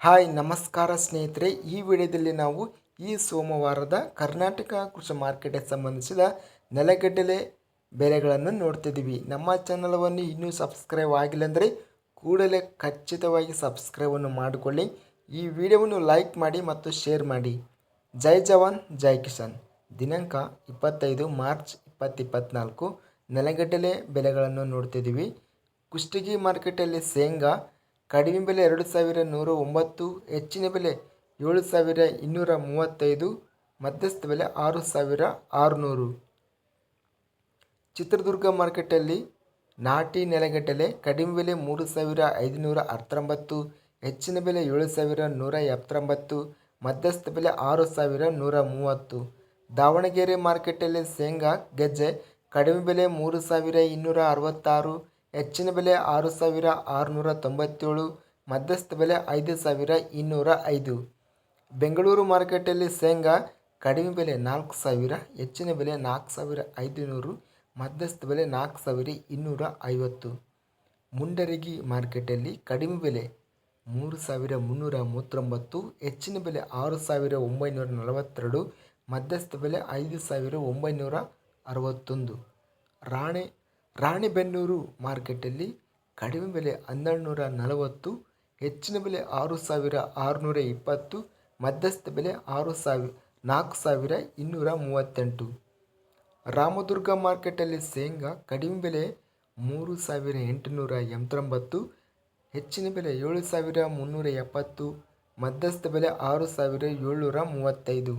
Hi, ನಮಸ್ಕಾರ ಸ್ನೇಹಿತರೆ. ಈ ವಿಡಿಯೋದಲ್ಲಿ ನಾವು ಈ ಸೋಮವಾರದ ಕರ್ನಾಟಕ ಕೃಷಿ ಮಾರ್ಕೆಟ್ಗೆ ಸಂಬಂಧಿಸಿದ ನೆಲಗಡಲೆ ಬೆಲೆಗಳನ್ನು ನೋಡ್ತಿದ್ದೀವಿ. ನಮ್ಮ ಚಾನಲನ್ನು ಇನ್ನೂ ಸಬ್ಸ್ಕ್ರೈಬ್ ಆಗಿಲ್ಲ ಅಂದರೆ ಕೂಡಲೇ ಖಚಿತವಾಗಿ ಸಬ್ಸ್ಕ್ರೈಬನ್ನು ಮಾಡಿಕೊಳ್ಳಿ. ಈ ವಿಡಿಯೋವನ್ನು ಲೈಕ್ ಮಾಡಿ ಮತ್ತು ಶೇರ್ ಮಾಡಿ. ಜೈ ಜವಾನ್, ಜೈ ಕಿಸಾನ್. ದಿನಾಂಕ ಇಪ್ಪತ್ತೈದು ಮಾರ್ಚ್ ಇಪ್ಪತ್ತಿಪ್ಪತ್ನಾಲ್ಕು. ನೆಲಗಡಲೆ ಬೆಲೆಗಳನ್ನು ನೋಡ್ತಿದ್ದೀವಿ. ಕುಷ್ಟಗಿ ಮಾರ್ಕೆಟಲ್ಲಿ ಶೇಂಗಾ ಕಡಿಮೆ ಬೆಲೆ ಎರಡು ಸಾವಿರ ನೂರ ಒಂಬತ್ತು, ಹೆಚ್ಚಿನ ಬೆಲೆ ಏಳು ಸಾವಿರ ಇನ್ನೂರ ಮೂವತ್ತೈದು, ಮಧ್ಯಸ್ಥ ಬೆಲೆ ಆರು ಸಾವಿರ ಆರುನೂರು. ಚಿತ್ರದುರ್ಗ ಮಾರ್ಕೆಟಲ್ಲಿ ನಾಟಿ ನೆಲಗಡಲೆ ಕಡಿಮೆ ಬೆಲೆ ಮೂರು ಸಾವಿರ ಐದುನೂರ ಹತ್ತೊಂಬತ್ತು, ಹೆಚ್ಚಿನ ಬೆಲೆ ಏಳು ಸಾವಿರ ನೂರ ಎಪ್ಪತ್ತೊಂಬತ್ತು, ಮಧ್ಯಸ್ಥ ಬೆಲೆ ಆರು ಸಾವಿರ ನೂರ ಮೂವತ್ತು. ದಾವಣಗೆರೆ ಮಾರ್ಕೆಟಲ್ಲಿ ಶೇಂಗಾ, ಗೆಜ್ಜೆ ಕಡಿಮೆ ಬೆಲೆ ಮೂರು ಸಾವಿರ ಇನ್ನೂರ ಅರವತ್ತಾರು ಹೆಚ್ಚಿನ ಬೆಲೆ ಆರು ಸಾವಿರ ಆರುನೂರ ತೊಂಬತ್ತೇಳು, ಮಧ್ಯಸ್ಥ ಬೆಲೆ ಐದು ಸಾವಿರ ಇನ್ನೂರ ಐದು. ಬೆಂಗಳೂರು ಮಾರ್ಕೆಟಲ್ಲಿ ಶೇಂಗಾ ಕಡಿಮೆ ಬೆಲೆ ನಾಲ್ಕು ಸಾವಿರ, ಹೆಚ್ಚಿನ ಬೆಲೆ ನಾಲ್ಕು ಸಾವಿರ ಐದುನೂರು, ಮಧ್ಯಸ್ಥ ಬೆಲೆ ನಾಲ್ಕು ಸಾವಿರ ಇನ್ನೂರ ಐವತ್ತು. ಮುಂಡರಗಿ ಮಾರ್ಕೆಟಲ್ಲಿ ಕಡಿಮೆ ಬೆಲೆ ಮೂರು ಸಾವಿರ ಮುನ್ನೂರ ಮೂವತ್ತೊಂಬತ್ತು, ಹೆಚ್ಚಿನ ಬೆಲೆ ಆರು ಸಾವಿರ ಒಂಬೈನೂರ ನಲವತ್ತೆರಡು, ಮಧ್ಯಸ್ಥ ಬೆಲೆ ಐದು ಸಾವಿರ ಒಂಬೈನೂರ ಅರವತ್ತೊಂದು. ರಾಣೆ ರಾಣಿಬೆನ್ನೂರು ಮಾರ್ಕೆಟಲ್ಲಿ ಕಡಿಮೆ ಬೆಲೆ ಹನ್ನೆರಡು ನೂರ ನಲವತ್ತು, ಹೆಚ್ಚಿನ ಬೆಲೆ ಆರು ಸಾವಿರ ಆರುನೂರ ಇಪ್ಪತ್ತು, ಮಧ್ಯಸ್ಥ ಬೆಲೆ ಆರು ಸಾವಿರ ನಾಲ್ಕು ಸಾವಿರ ಇನ್ನೂರ ಮೂವತ್ತೆಂಟು. ರಾಮದುರ್ಗ ಮಾರ್ಕೆಟಲ್ಲಿ ಶೇಂಗಾ ಕಡಿಮೆ ಬೆಲೆ ಮೂರು ಸಾವಿರ ಎಂಟುನೂರ ಎಂಬತ್ತೊಂಬತ್ತು, ಹೆಚ್ಚಿನ ಬೆಲೆ ಏಳು ಸಾವಿರ ಮುನ್ನೂರ ಎಪ್ಪತ್ತು, ಮಧ್ಯಸ್ಥ ಬೆಲೆ ಆರು ಸಾವಿರ ಏಳ್ನೂರ ಮೂವತ್ತೈದು.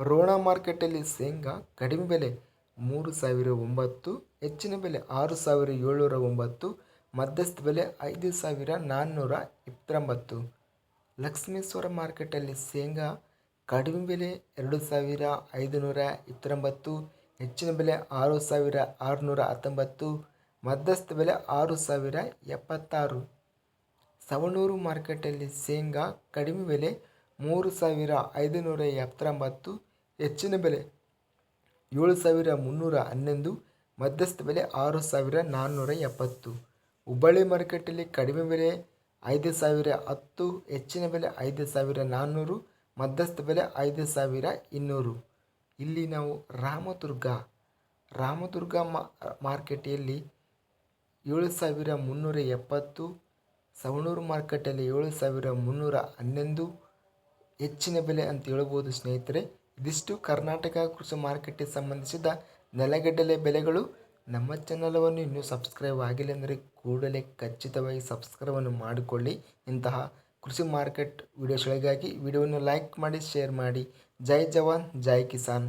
ರೋಣ ಮಾರ್ಕೆಟಲ್ಲಿ ಶೇಂಗಾ ಕಡಿಮೆ ಬೆಲೆ ಮೂರು ಸಾವಿರ ಒಂಬತ್ತು, ಹೆಚ್ಚಿನ ಬೆಲೆ ಆರು ಸಾವಿರ ಏಳ್ನೂರ ಒಂಬತ್ತು, ಮಧ್ಯಸ್ಥ ಬೆಲೆ ಐದು ಸಾವಿರ ನಾನ್ನೂರ ಇಪ್ಪತ್ತೊಂಬತ್ತು. ಲಕ್ಷ್ಮೇಶ್ವರ ಮಾರ್ಕೆಟಲ್ಲಿ ಶೇಂಗಾ ಕಡಿಮೆ ಬೆಲೆ ಎರಡು ಸಾವಿರ ಐದುನೂರ ಇಪ್ಪತ್ತೊಂಬತ್ತು, ಹೆಚ್ಚಿನ ಬೆಲೆ ಆರು ಸಾವಿರ ಆರುನೂರ ಹತ್ತೊಂಬತ್ತು, ಮಧ್ಯಸ್ಥ ಬೆಲೆ ಆರು ಸಾವಿರ ಎಪ್ಪತ್ತಾರು. ಸವಣೂರು ಮಾರ್ಕೆಟಲ್ಲಿ ಶೇಂಗಾ ಕಡಿಮೆ ಬೆಲೆ ಮೂರು ಸಾವಿರ ಐದುನೂರ ಎಪ್ಪತ್ತೊಂಬತ್ತು, ಹೆಚ್ಚಿನ ಬೆಲೆ ಏಳು ಸಾವಿರ ಮುನ್ನೂರ ಹನ್ನೊಂದು, ಮಧ್ಯಸ್ಥ ಬೆಲೆ ಆರು ಸಾವಿರ ನಾನ್ನೂರ ಎಪ್ಪತ್ತು. ಹುಬ್ಬಳ್ಳಿ ಮಾರುಕಟ್ಟೆಯಲ್ಲಿ ಕಡಿಮೆ ಬೆಲೆ ಐದು ಸಾವಿರ ಹತ್ತು, ಹೆಚ್ಚಿನ ಬೆಲೆ ಐದು ಸಾವಿರ ನಾನ್ನೂರು, ಮಧ್ಯಸ್ಥ ಬೆಲೆ ಐದು ಸಾವಿರ ಇನ್ನೂರು. ಇಲ್ಲಿ ನಾವು ರಾಮದುರ್ಗ ರಾಮದುರ್ಗ ಮಾರ್ಕೆಟಲ್ಲಿ ಏಳು ಸಾವಿರ ಮುನ್ನೂರ ಎಪ್ಪತ್ತು, ಸವಣೂರು ಮಾರ್ಕೆಟಲ್ಲಿ ಏಳು ಸಾವಿರ ಮುನ್ನೂರ ಹನ್ನೊಂದು, ಹೆಚ್ಚಿನ ಬೆಲೆ ಅಂತ ಹೇಳ್ಬೋದು ಸ್ನೇಹಿತರೆ. ಇದಿಷ್ಟು ಕರ್ನಾಟಕ ಕೃಷಿ ಮಾರುಕಟ್ಟೆಗೆ ಸಂಬಂಧಿಸಿದ ನೆಲಗಡಲೆ ಬೆಲೆಗಳು. ನಮ್ಮ ಚಾನಲವನ್ನು ಇನ್ನೂ ಸಬ್ಸ್ಕ್ರೈಬ್ ಆಗಿಲ್ಲ ಅಂದರೆ ಕೂಡಲೇ ಖಚಿತವಾಗಿ ಸಬ್ಸ್ಕ್ರೈಬನ್ನು ಮಾಡಿಕೊಳ್ಳಿ. ಇಂತಹ ಕೃಷಿ ಮಾರ್ಕೆಟ್ ವಿಡಿಯೋಸ್ಗಳಿಗಾಗಿ ವಿಡಿಯೋವನ್ನು ಲೈಕ್ ಮಾಡಿ, ಶೇರ್ ಮಾಡಿ. ಜೈ ಜವಾನ್, ಜೈ ಕಿಸಾನ್.